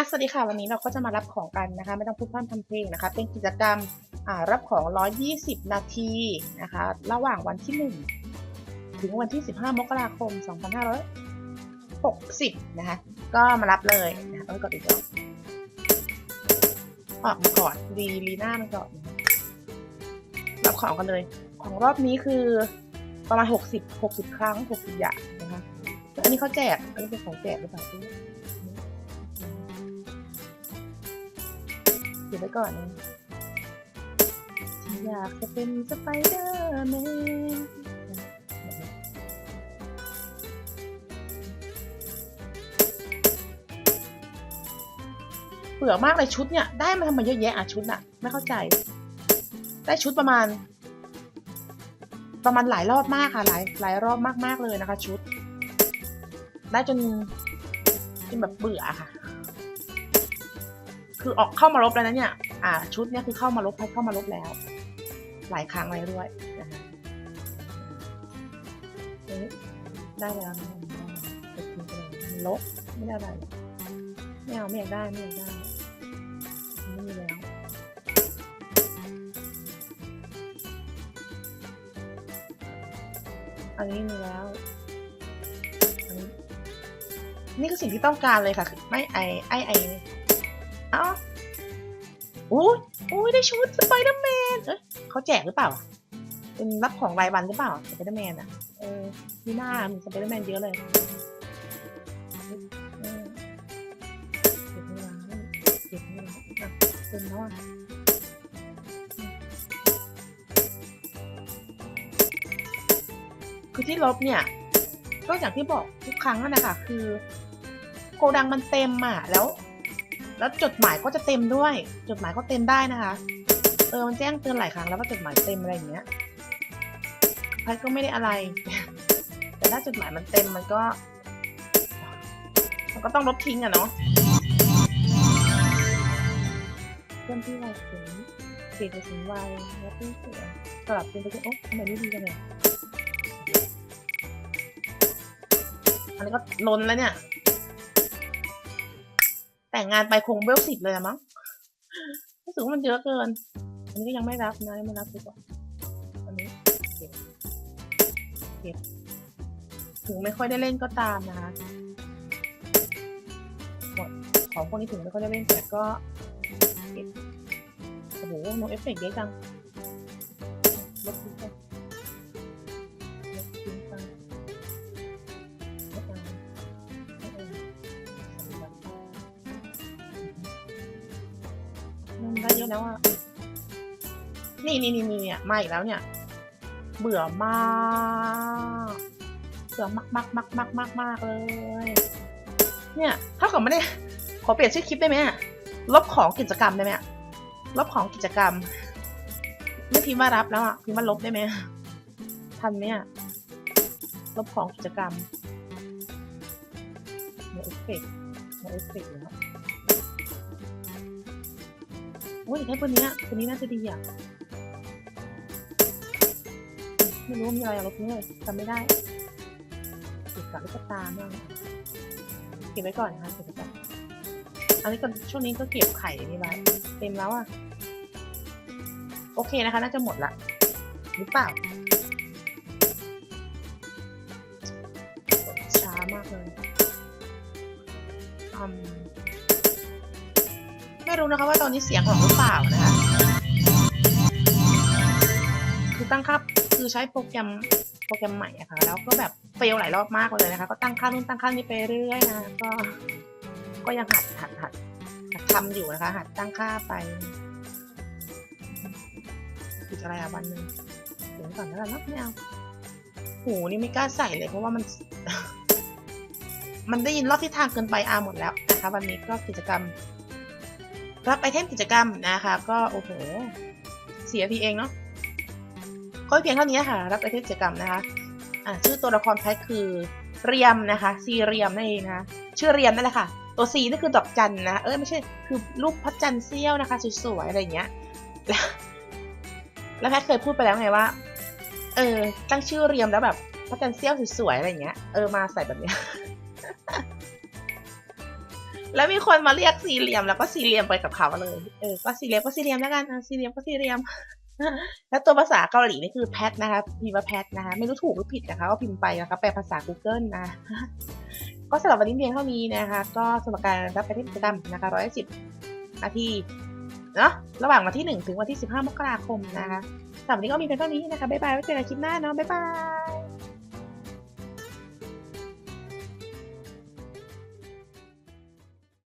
อะสวัสดีค่ะวันนี้เราก็จะมารับของกันนะคะ ไม่ต้องพูดพร่ำทำเพลงนะคะ เป็นกิจกรรมอ่ารับของ 120 นาทีนะคะ ระหว่างวันที่ 1 ถึงวันที่ 15 มกราคม 2560 นะคะ ก็มารับเลยนะคะต้อกดอีกรอบออกมาก่อนรีลีน่ามันก่อนรับของกันเลย ของรอบนี้คือประมาณ 60 60 ครั้ง 60 อย่างนะคะอันนี้เขาแจกอันนี้เป็นของแจกหรือเปล่า ไม่รู้เก็บไว้ก่อนอยากจะเป็นสไปเดอร์แมนเบื่อมากเลยชุดเนี่ย ได้มาทำไมเยอะแยะอะชุดอะไม่เข้าใจ ได้ชุดประมาณ ประมาณหลายรอบมากค่ะ หลายหลายรอบมากๆเลยนะคะ ชุด ได้จนจนแบบเบื่อค่ะ คือออกเข้ามาลบแล้วนะเนี่ย อ่า ชุดเนี่ยคือเข้ามาลบเข้ามาลบแล้ว หลายครั้งเลยด้วยนะคะได้แล้วลบไม่ได้อะไรไม่เอาไม่อยากได้ไม่อยากได้ไม่มีแล้วอันนี้มีแล้วนนี้นี่คือสิ่งที่ต้องการเลยค่ะคือไม่ไอไอไอ เอ้าอุ้ยโอ้ยได้ชุดสไปเดอร์แมนเอ้ยเขาแจกหรือเปล่า เป็นรับของรายวันหรือเปล่าสไปเดอร์แมนอะเออที่หน้ามีสไปเดอร์แมนเยอะเลยเก็บไม่ไว้เก็บไม่ไว้อะเต็มแล้วอะคือที่ลบเนี่ยก็อย่างที่บอกทุกครั้งนั่นะคะคือ โกดังมันเต็มอะแล้ว แล้วจดหมายก็จะเต็มด้วย จดหมายก็เต็มได้นะคะ เออมันแจ้งเตือนหลายครั้งแล้วว่าจดหมายเต็มอะไรอย่างเงี้ยพัดก็ไม่ได้อะไร แต่ถ้าจดหมายมันเต็มมันก็ มันก็ต้องลบทิ้งอะเนาะเพื่อนที่เรถึงเสียถึงวัยแล้วเพื่เสียสลับเป็นไปเป็นโอ๊ะทำไมไม่ดีกันเนี่ยอันนี้ก็ล้นแล้วเนี่ย แต่งงานไปคงเบลสิบเลยอะมั้งรู้สึกว่ามันเยอะเกิน อันนี้ก็ยังไม่รับนะยังไม่รับดีกว่าอันนี้เก็บเก็บถึงไม่ค่อยได้เล่นก็ตามนะคะหมดของพวกนี้ถึงไม่ค่อยได้เล่นแต่ก็เก็บโอ้โหโนเอฟเฟกต์เยอะจังลบทิ้งไป ด้เยอะแล้วอะนี่นี่นี่นี่เนี่ยมาอีกแล้วเนี่ย เบื่อมาก เบื่อมากมากมากมากมากมากเลย เนี่ยถ้าเกิดไม่ได้ ขอเปลี่ยนชื่อคลิปได้ไหมลบของกิจกรรมได้ไหมลบของกิจกรรม ไม่พิมพ์ว่ารับแล้วอะพิมพ์ว่าลบได้ไหมทันไหมอะลบของกิจกรรมโนเอฟเฟกต์โนเอฟเฟกต์แล้ว อ้ยแค่คนนี้คนนี้น่าจะดีอะ ไม่รู้มีอะไรอะลบนี้เลยจำไม่ได้เก็บกับลูกตาบ้างเก็บไว้ก่อนนะคะเก็บไว้ก่อนอันนี้ก็ช่วงนี้ก็เก็บไข่นี่ไว้เต็มแล้วอะ โอเคนะคะ น่าจะหมดละ หรือเปล่าช้ามากเลยอืม ไม่รู้นะคะว่าตอนนี้เสียงของหรือเปล่านะคะคือตั้งค่าคือใช้โปรแกรมโปรแกรมใหม่อะค่ะแล้วก็แบบเฟลหลายรอบมากเลยนะคะ ก็ตั้งค่านู่นตั้งค่านี้ไปเรื่อยนะก็ ก็ยังหัดหัดหัดหัดทำอยู่นะคะ หัดตั้งค่าไปอีกอะไรอะวันหนึ่งเดี๋ยวก่อนแล้วกันนะไม่เอาหูนี่ไม่กล้าใส่เลย เพราะว่ามัน มันได้ยินรอบทิศทางเกินไปอาหมดแล้วนะคะ วันนี้ก็กิจกรรม รับไอเทมกิจกรรมนะคะ ก็โอ้โหเสียทีเองเนาะก็เพียงเท่านี้ค่ะ รับไอเทมกิจกรรมนะคะอ่าชื่อตัวละครแพ็คคือเรียมนะคะซีเรียมนั่นเองนะะชื่อเรียมนั่นแหละค่ะ ตัวซีนี่คือดอกจันนะเออไม่ใช่คือรูปพระจันทร์เสี้ยวนะคะสวยๆอะไรอย่างเงี้ยแล้วแล้วแพทเคยพูดไปแล้วไงว่า เออ ตั้งชื่อเรียมแล้วแบบพระจันทร์เสี้ยวสวยๆอะไรอย่างเงี้ยเออมาใส่แบบเนี้ย แล้วมีคนมาเรียกสี่เหลี่ยมแล้วก็สี่เหลี่ยมไปกับเขาเลยเออก็สี่เหลี่ยมก็สี่เหลี่ยมแล้วกันอะสี่เหลี่ยมก็สี่เหลี่ยม แล้วตัวภาษาเกาหลีนี่คือแพทนะคะพิมพ์ว่าแพทนะคะไม่รู้ถูกหรือผิดนะคะก็พิมพ์ไปนะคะแปลภาษา Google นะ ก็สำหรับวันนี้เพียงเท่านี้นะคะ ก็สำหรับการรับไปที่กิจกรรมนะคะร้อยสิบนาทีเนาะระหว่างวันที่หนึ่งถึงวันที่สิบห้ามกราคมนะคะสำหรับวันนี้ก็มีเพียงเท่านี้นะคะบ๊ายบายไว้เจอกันคลิปหน้าเนาะบ๊ายบาย